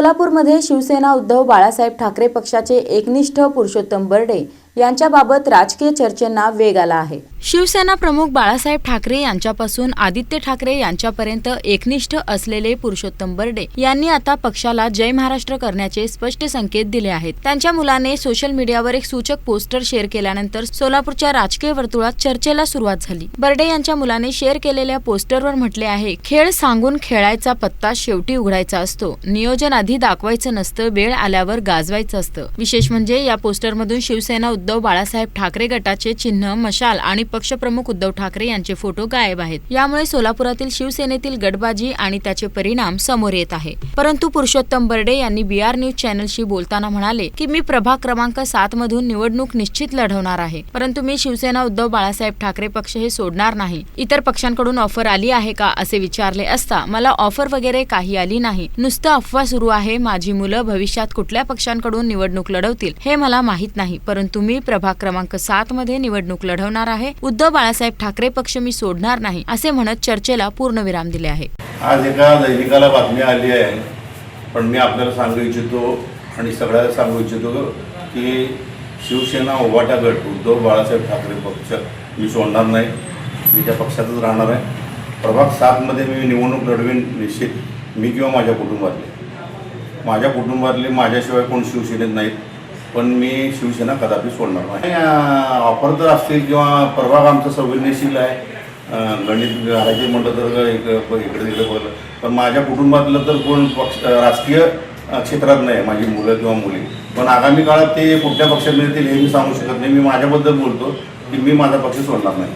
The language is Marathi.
सोलापूरमध्ये शिवसेना उद्धव बाळासाहेब ठाकरे पक्षाचे एकनिष्ठ पुरुषोत्तम बर्डे यांच्याबाबत राजकीय चर्चेंना वेग आला आहे. शिवसेना प्रमुख बाळासाहेब ठाकरे यांच्यापासून आदित्य ठाकरे यांच्यापर्यंत एकनिष्ठ असलेले पुरुषोत्तम बर्डे यांनी आता पक्षाला जय महाराष्ट्र करण्याचे स्पष्ट संकेत दिले आहेत. त्यांच्या मुलाने सोशल मीडियावर एक सूचक पोस्टर शेअर केल्यानंतर सोलापूरच्या राजकीय वर्तुळात चर्चेला सुरुवात झाली. बर्डे यांच्या मुलाने शेअर केलेल्या पोस्टरवर म्हटले आहे खेळ सांगून खेळायचा पत्ता शेवटी उघडायचा असतो. नियोजन आधी दाखवायचं नसतं वेळ आल्यावर गाजवायचं असतं. विशेष म्हणजे या पोस्टरमधून शिवसेना उद्धव बाळासाहेब ठाकरे गटाचे चिन्ह मशाल आणि पक्षप्रमुख उद्धव ठाकरे यांचे फोटो गायब आहेत. यामुळे सोलापुरातील शिवसेनेतील गटबाजी आणि त्याचे परिणाम समोर येत आहे. परंतु पुरुषोत्तम बर्डे यांनी बी आर न्यूज चॅनलशी बोलताना म्हणाले की मी प्रभाग क्रमांक सात मधून निवडणूक निश्चित लढवणार आहे. परंतु मी शिवसेना उद्धव बाळासाहेब ठाकरे पक्ष हे सोडणार नाही. इतर पक्षांकडून ऑफर आली आहे का असे विचारले असता मला ऑफर वगैरे काही आली नाही. नुसतं अफवा सुरू आहे माझी मुलं भविष्यात कुठल्या पक्षांकडून निवडणूक लढवतील हे मला माहीत नाही. परंतु मी प्रभाग क्रमांक सात मध्ये निवडणूक लढवणार आहे. उद्धव बाळासाहेब ठाकरे पक्ष मी सोडणार नाही असे म्हणत चर्चेला पूर्णविराम दिले आहे. आज एका दैनिकाला बातमी आली आहे पण मी आपल्याला सांगू इच्छितो आणि सगळ्याला सांगू इच्छितो की शिवसेना उभाटा गट उद्धव बाळासाहेब ठाकरे पक्ष मी सोडणार नाही. मी त्या पक्षातच राहणार आहे. प्रभाग सातमध्ये मी निवडणूक लढवीन निश्चित मी किंवा माझ्या कुटुंबातले. माझ्या कुटुंबातले माझ्याशिवाय कोण शिवसेनेत नाहीत. पण मी शिवसेना कदापि सोडणार नाही. ऑफर तर असतील किंवा प्रभाग आमचा संवेदनशील आहे. गणित घालायचे म्हटलं तर एक इकडे तिकडे बघलं पण माझ्या कुटुंबातलं तर कोण पक्ष राजकीय क्षेत्रात नाही माझी मुलं किंवा मुली. पण आगामी काळात ते कुठल्या पक्षात मिळतील हे मी सांगू शकत नाही. मी माझ्याबद्दल बोलतो की मी माझा पक्ष सोडणार नाही.